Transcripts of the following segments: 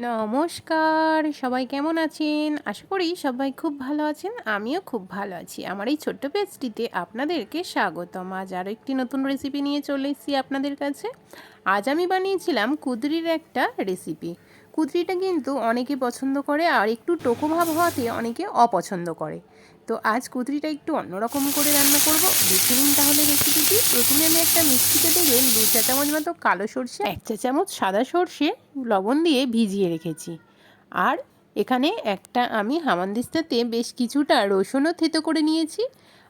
নমস্কার, সবাই কেমন আছেন? আশা করি সবাই খুব ভালো আছেন, আমিও খুব ভালো আছি। আমার এই ছোট্ট পেজটিতে আপনাদেরকে স্বাগতম। আজ আরও একটি নতুন রেসিপি নিয়ে চলে এসেছি আপনাদের কাছে। আজ আমি বানিয়েছিলাম কুদরির একটা রেসিপি কুদরিটা কিন্তু অনেকে পছন্দ করে আর একটু টোকো ভাব হওয়াতে অনেকে অপছন্দ করে। তো আজ কুদরিটা একটু অন্যরকম করে রান্না করব। দেখে নিন তাহলে রেসিপিটি। প্রথমে আমি একটা মিক্সিতে দেবে দু চা চামচ মতো কালো সর্ষে, এক চা চামচ সাদা সর্ষে, লবণ দিয়ে ভিজিয়ে রেখেছি। আর এখানে একটা আমি হামানদিস্তাতে বেশ কিছুটা রসুনও থেতো করে নিয়েছি।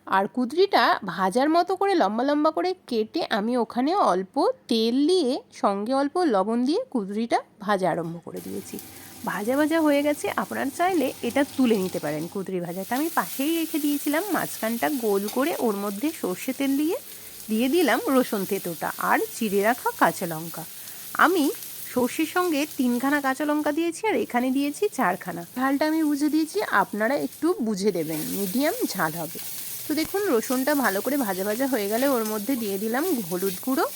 আর কুদরিটা ভাজার মতো করে লম্বা লম্বা করে কেটে আমি ওখানে অল্প তেল দিয়ে, সঙ্গে অল্প লবণ দিয়ে কুদরিটা ভাজা আরম্ভ করে দিয়েছি। ভাজা ভাজা হয়ে গেছে। আপনার চাইলে এটা তুলে নিতে পারেন কুদরি ভাজাটা। আমি পাশেই রেখে দিয়েছিলাম। মাঝখানটা গোল করে ওর মধ্যে সর্ষে তেল দিয়ে দিয়ে দিলাম রসুন তেঁতোটা আর চিড়ে রাখা কাঁচা লঙ্কা। আমি সর্ষের সঙ্গে তিনখানা কাঁচা লঙ্কা দিয়েছি আর এখানে দিয়েছি চারখানা। ঝালটা আমি বুঝে দিয়েছি। আপনারা একটু বুঝে দেবেন। মিডিয়াম ঝাল হবে। তো দেখুন, রসুনটা ভালো করে ভাজা ভাজা হয়ে গেলে ওর মধ্যে দিয়ে দিলাম হলুদ গুঁড়ো।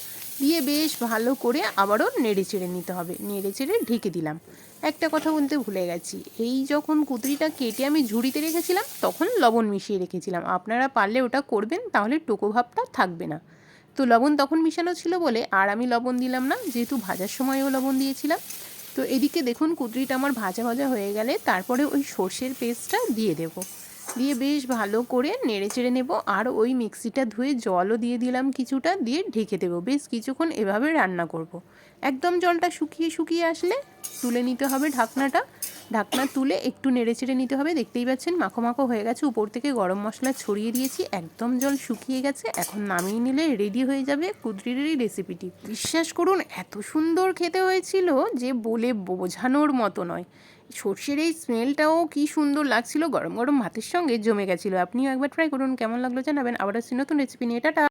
দিয়ে বেশ ভালো করে আবারও নেড়ে চেড়ে নিতে হবে। নেড়ে চেড়ে ঢেকে দিলাম। একটা কথা বলতে ভুলে গেছি। এই যখন কুদরিটা কেটে আমি ঝুড়িতে রেখেছিলাম, তখন লবণ মিশিয়ে রেখেছিলাম। আপনারা পারলে ওটা করবেন, তাহলে টোকো ভাবটা থাকবে না। তো লবণ তখন মিশানো ছিল বলে আর আমি লবণ দিলাম না, যেহেতু ভাজার সময়ও লবণ দিয়েছিলাম। তো এদিকে দেখুন, কুদরিটা আমার ভাজা ভাজা হয়ে গেলে তারপরে ওই সর্ষের পেস্টটা দিয়ে দেবো। দিয়ে বেশ ভালো করে নেড়ে চেড়ে নেব। আর ওই মিক্সিটা ধুয়ে জলও দিয়ে দিলাম কিছুটা, দিয়ে ঢেকে দেবো। বেশ কিছুক্ষণ এভাবে রান্না করব। একদম জলটা শুকিয়ে শুকিয়ে আসলে তুলে নিতে হবে ঢাকনাটা। ঢাকনা তুলে একটু নেড়ে চেড়ে নিতে হবে। দেখতেই পাচ্ছেন মাখো মাখো হয়ে গেছে। উপর থেকে গরম মশলা ছড়িয়ে দিয়েছি। একদম জল শুকিয়ে গেছে। এখন নামিয়ে নিলে রেডি হয়ে যাবে কুদরির এই রেসিপিটি। বিশ্বাস করুন, এত সুন্দর খেতে হয়েছিল যে বলে বোঝানোর মতো নয়। সর্ষের এই স্মেলটাও কি সুন্দর লাগছিল? গরম গরম ভাতের সঙ্গে জমে গেছিল। আপনিও একবার ট্রাই করুন। কেমন লাগল জানাবেন। আবার আসছি নতুন রেসিপি নিয়ে। টাটা!